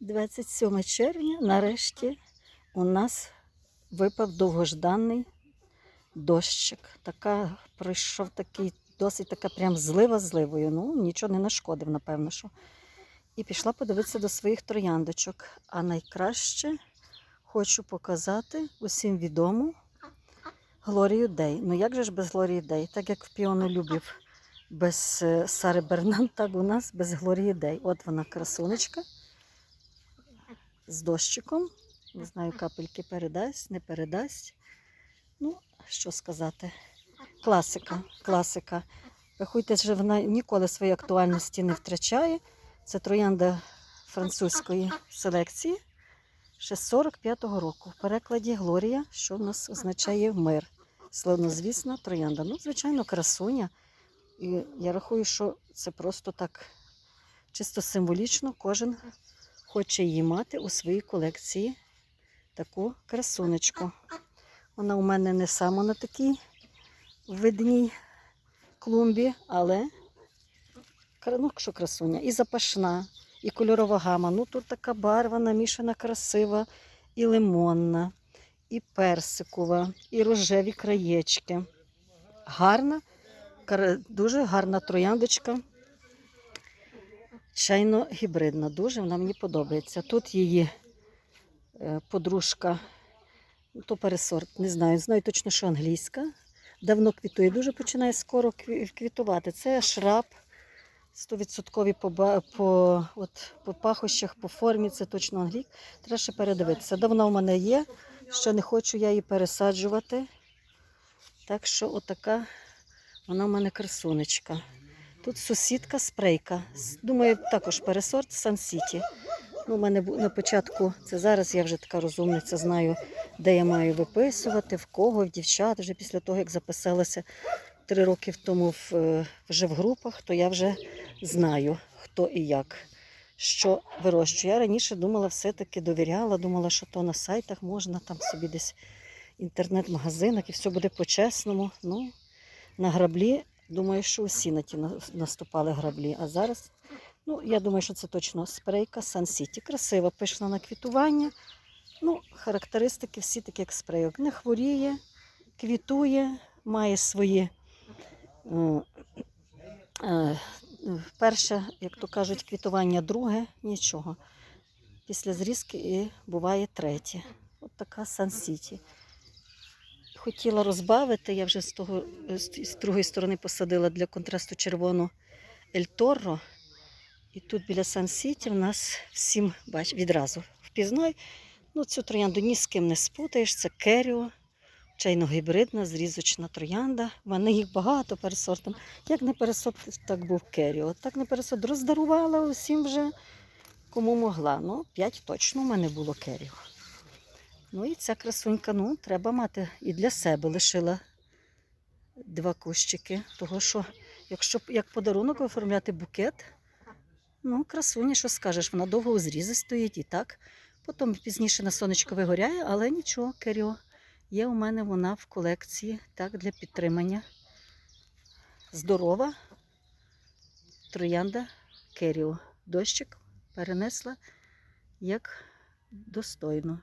27 червня нарешті у нас випав довгожданий дощик. Така пройшов такий, досить така прям злива зливою. Ну, нічого не нашкодив, напевно, що. І пішла подивитися до своїх трояндочок. А найкраще хочу показати усім відому Глорію Дей. Ну як же ж без Глорії Дей? Так як в піонолюбів без е, Сари Бернан, так у нас без Глорії Дей. От вона красунечка з дощиком. Не знаю, капельки передасть, не передасть. Ну, що сказати. Класика, класика. Рахуйте, що вона ніколи своєї актуальності не втрачає. Це троянда французької селекції ще 45-го року. В перекладі Глорія, що в нас означає мир. Славнозвісна троянда. Ну, звичайно, красуня. І я рахую, що це просто так чисто символічно. Кожен хоче її мати у своїй колекції таку красунечку. Вона у мене не саме на такій видній клумбі, але ну, що красуня, і запашна, і кольорова гама. Ну тут така барва намішана, красива, і лимонна, і персикова, і рожеві краєчки. Гарна, дуже гарна трояндочка. Чайно гібридна. Дуже вона мені подобається. Тут її е, подружка, ну, то пересорт, не знаю, знаю точно, що англійська. Давно квітує, дуже починає скоро квітувати. Це шраб. 100% по, по, от, по пахощах, по формі, це точно англік. Треба ще передивитися. Давно в мене є, ще не хочу я її пересаджувати. Так що отака вона в мене красунечка. Тут сусідка спрейка. Думаю, також пересорт Сан Сіті. Ну, у мене на початку, це зараз я вже така розумниця, знаю, де я маю виписувати, в кого, в дівчат. Вже після того, як записалася три роки тому в, е, вже в групах, то я вже знаю, хто і як, що вирощує. Я раніше думала, все-таки довіряла, думала, що то на сайтах можна, там собі десь інтернет-магазинах і все буде по-чесному. Ну, на граблі, думаю, що усі на ті наступали граблі. А зараз, ну, я думаю, що це точно спрейка Сан Сіті. Красива, пишна на квітування. Ну, характеристики всі такі, як спрейок. Не хворіє, квітує, має свої. е, е, Перше, як то кажуть, квітування, друге нічого. Після зрізки і буває третє. От така Сан Сіті. Хотіла розбавити, я вже з, того, з, з другої сторони посадила для контрасту червону Ель Торро. І тут біля Сан Сіті в нас всім бач, відразу впізнай. Ну, цю троянду ні з ким не спутаєш. Це керіо, чайно-гібридна, зрізочна троянда. В мене їх багато пересортом. Як не пересорт, так був керіо. Так не пересорт. Роздарувала усім вже кому могла. Ну, п'ять точно в мене було керіо. Ну і ця красунька, ну, треба мати і для себе лишила два кущики. Того що, якщо як подарунок оформляти букет, ну, красуня, що скажеш, вона довго у зрізі стоїть і так. Потім пізніше на сонечко вигоряє, але нічого, керіо. Є у мене вона в колекції так, для підтримання. Здорова троянда керіо. Дощик перенесла як достойно.